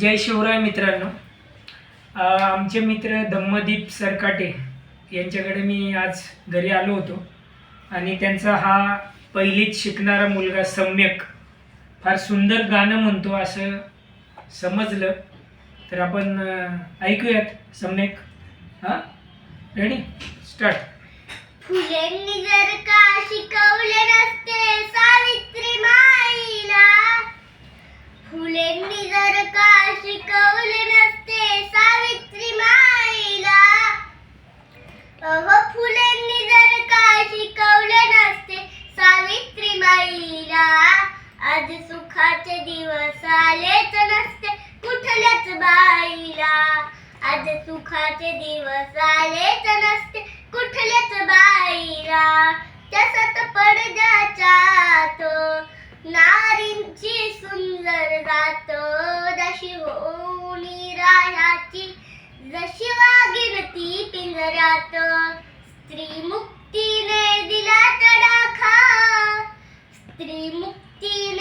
जय शिवराय मित्रांनो. आमचे मित्र धम्मदीप सरकाटे यांच्याकडे मी आज घरी आलो होतो. आणि त्यांचा हा पहिलीच शिकणारा मुलगा सम्यक. फार सुंदर गाणं म्हणतो असं समजलं. तर आपण ऐकूयात सम्यक. हां? रेडी स्टार्ट फुलेंनी जर का शिकवले फुलेंनी जर का शिकवले नसते सावित्री माईला. अहो फुलेंनी जर का शिकवले नसते सावित्री माईला. आज सुखाचे दिवस आलेच नसते कुठल्याच बाईला. आज सुखाचे दिवस आलेच नसते कुठल्याच सुंदर जातो जशी होली राहाची. जशी वागीन ती पिंजऱ्यात. स्त्री मुक्तीने दिला तडाखा. स्त्री मुक्तीने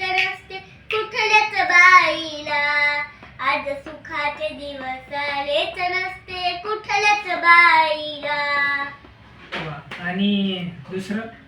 तर असते. कुठल्याच बाईला आज सुखाचे दिवस आलेच नसते. कुठल्याच बाईला. वा. आणि दुसरं?